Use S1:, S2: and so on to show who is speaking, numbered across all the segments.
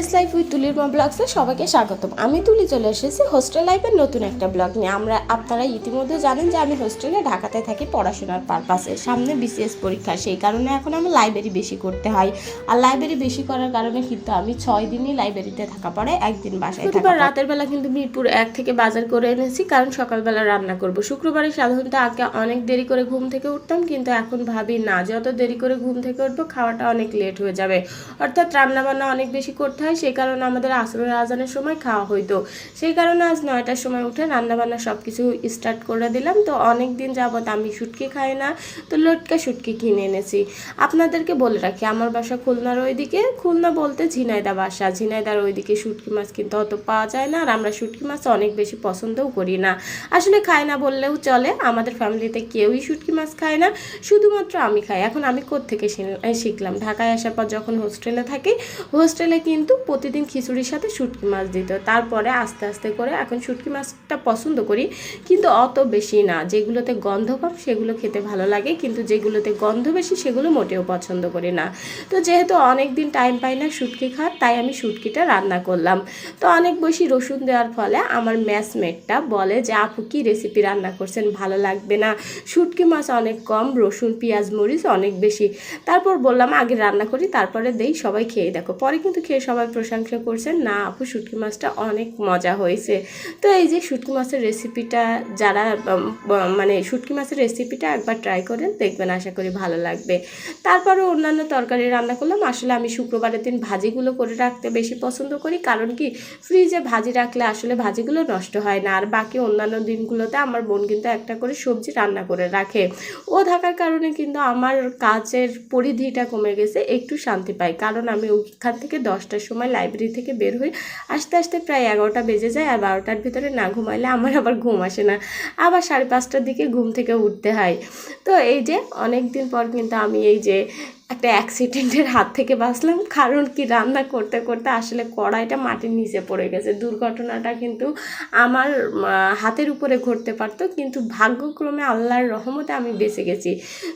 S1: Village life with তুলির মা ব্লগসে সবাইকে স্বাগতম। আমি তুলি চলে এসেছি হোস্টেল লাইফের নতুন একটা ব্লগ নিয়ে। আমরা আপনারা ইতিমধ্যে জানেন যে আমি হোস্টেলে ঢাকাতে থাকি পড়াশোনার পারপাসে সামনে বিসিএস পরীক্ষা সেই কারণে এখন আমার লাইব্রেরি বেশি করতে হয়। আর লাইব্রেরি বেশি করার কারণে কিন্তু আমি ছয় দিনই লাইব্রেরিতে থাকা পড়ে একদিন বাসায় প্রতিবার রাতের বেলা কিন্তু মিরপুর এক থেকে বাজার করে এনেছি কারণ সকালবেলা রান্না করব। শুক্রবারে সাধারণত আগে অনেক দেরি করে ঘুম থেকে উঠতাম কিন্তু এখন ভাবি না যত দেরি করে ঘুম থেকে উঠবো খাওয়াটা অনেক লেট হয়ে যাবে। অর্থাৎ রান্না বান্না অনেক বেশি করতে হয় সেই কারণে আমাদের আসরের আজানের সময় খাওয়া হইতো। সেই কারণে আজ নয়টার সময় উঠে রান্নাবান্না সব কিছু স্টার্ট করে দিলাম। তো অনেক দিন যাবত আমি শুটকি খাই না, তো লটকা শুটকি কিনে এনেছি। আপনাদেরকে বলে রাখি, আমার বাসা খুলনার ওইদিকে। খুলনা বলতে ঝিনাইদা বাসা। ঝিনাইদার ওইদিকে শুটকি মাছ কিন্তু অত পাওয়া যায় না, আর আমরা শুটকি মাছ অনেক বেশি পছন্দও করি না। আসলে খাই না বললেও চলে, আমাদের ফ্যামিলিতে কেউই শুটকি মাছ খায় না, শুধুমাত্র আমি খাই। এখন আমি কোত্থেকে শিখলাম? ঢাকায় আসার পর যখন হোস্টেলে থাকি হোস্টেলে কিন্তু প্রতিদিন খিচুড়ির সাথে শুটকি মাছ দিত। তারপরে আস্তে আস্তে করে এখন শুটকি মাছটা পছন্দ করি, কিন্তু অত বেশি না। যেগুলোতে গন্ধ কম, সেগুলো খেতে ভালো লাগে, কিন্তু যেগুলোতে গন্ধ বেশি, সেগুলো মোটেও পছন্দ করি না। তো যেহেতু অনেক দিন টাইম পাই না শুটকি খাওয়ার, তাই আমি শুটকিটা রান্না করলাম। তো অনেক বেশি রসুন দেওয়ার ফলে আমার ম্যাচমেটটা বলে যে, আপু, কি রেসিপি রান্না করছেন? ভালো লাগবে না। শুটকি মাছ অনেক কম, রসুন, পেঁয়াজ, মরিচ অনেক বেশি। তারপর বললাম, আগে রান্না করি, তারপরে দেই, সবাই খেয়ে দেখো। পরে কিন্তু খেয়ে সবাই প্রশংসা করছেন, না আপু, শুটকি মাছটা অনেক মজা হয়েছে। তো এই যে শুটকি মাছের রেসিপিটা যারা মানে শুটকি মাছের রেসিপিটা একবার ট্রাই করেন, দেখবেন আশা করি ভালো লাগবে। তারপরে অন্যান্য তরকারি রান্না করলাম, আসলে আমি শুক্রবারের দিন ভাজিগুলো করে রাখতে বেশি পছন্দ করি, কারণ কি ফ্রিজে ভাজি রাখলে আসলে ভাজিগুলো নষ্ট হয় না, আর বাকি অন্যান্য দিনগুলোতে আমার বোন কিন্তু একটা করে সবজি রান্না করে রাখে। ও থাকার কারণে কিন্তু আমার কাজের পরিধিটা কমে গেছে, একটু শান্তি পাই, কারণ আমি ওইখান থেকে দশটার সময় লাইব্রেরি থেকে বের হই। আস্তে আস্তে প্রায় এগারোটা বেজে যায় আর বারোটার ভিতরে না ঘুমাইলে আমার আবার ঘুম আসে না। আবার সাড়ে পাঁচটার দিকে ঘুম থেকে উঠতে হয়। তো এই যে অনেক দিন পর কিন্তু আমি এই যে একটা অ্যাক্সিডেন্টের হাত থেকে বাঁচলাম। কারণ কি, রান্না করতে করতে আসলে কড়াইটা মাটির নিচে পড়ে গেছে। দুর্ঘটনাটা কিন্তু আমার হাতের উপরে ঘটতে পারতো, কিন্তু ভাগ্যক্রমে আল্লাহর রহমতে আমি বেঁচে গেছি।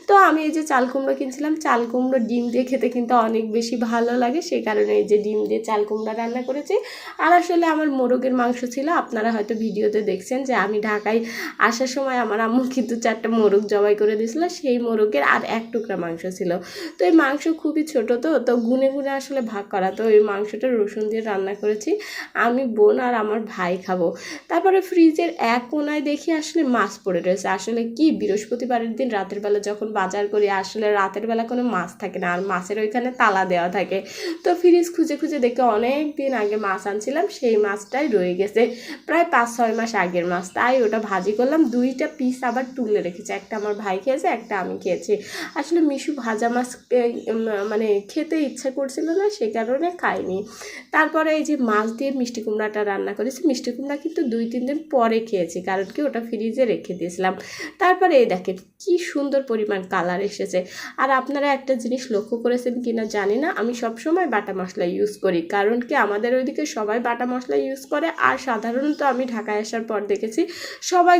S1: তো আমি এই যে চাল কুমড়ো কিনছিলাম, চাল কুমড়ো ডিম দিয়ে খেতে কিন্তু অনেক বেশি ভালো লাগে। সেই কারণে এই যে ডিম দিয়ে চাল কুমড়া রান্না করেছি। আর আসলে আমার মোরগের মাংস ছিল, আপনারা হয়তো ভিডিওতে দেখছেন যে আমি ঢাকায় আসার সময় আমার আম্মু কিন্তু চারটা মোরগ জবাই করে দিয়েছিল। সেই মোরগের আর এক টুকরা মাংস ছিল। তো এই মাংস খুবই ছোট তো তো গুনে গুনে আসলে ভাগ করা। তো এই মাংসটা রসুন দিয়ে রান্না করেছি। আমি বোন আর আমার ভাই খাব। তারপরে ফ্রিজের এক কোনায় দেখি আসলে মাছ পড়ে রয়েছে। আসলে কি, বৃহস্পতিবারের দিন রাতের বেলা যখন বাজার করি, আসলে রাতের বেলা কোনো মাছ থাকে না। আর মাছের ওইখানে তালা দেওয়া থাকে। তো ফ্রিজ খুঁজে খুঁজে দেখে অনেক দিন আগে মাছ আনছিলাম, সেই মাছটাই রয়ে গেছে। প্রায় পাঁচ, ছয় মাস আগের মাছ। তাই ওটা ভাজি করলাম। দুইটা পিস আবার তুলে রেখেছি। একটা আমার ভাই খেয়েছে, একটা আমি খেয়েছি। আসলে মিশু ভাজা মাছ মানে খেতে ইচ্ছা করছিল না, সে কারণে খাইনি তারপরে এই যে মাছ দিয়ে মিষ্টি কুমড়াটা রান্না করেছি, মিষ্টি কুমড়া কিন্তু দুই, তিন দিন পরে খেয়েছি, কারণ কি ওটা ফ্রিজে রেখে দিয়েছিলাম। তারপরে এই দেখেন, কি সুন্দর পরিমাণ কালার এসেছে। আর আপনারা একটা জিনিস লক্ষ্য করেছেন কিনা জানি না, আমি সবসময় বাটা মশলা ইউজ করি, কারণ কি আমাদের ওইদিকে সবাই বাটা মশলা ইউজ করে, আর সাধারণত আমি ঢাকায় আসার পর দেখেছি, সবাই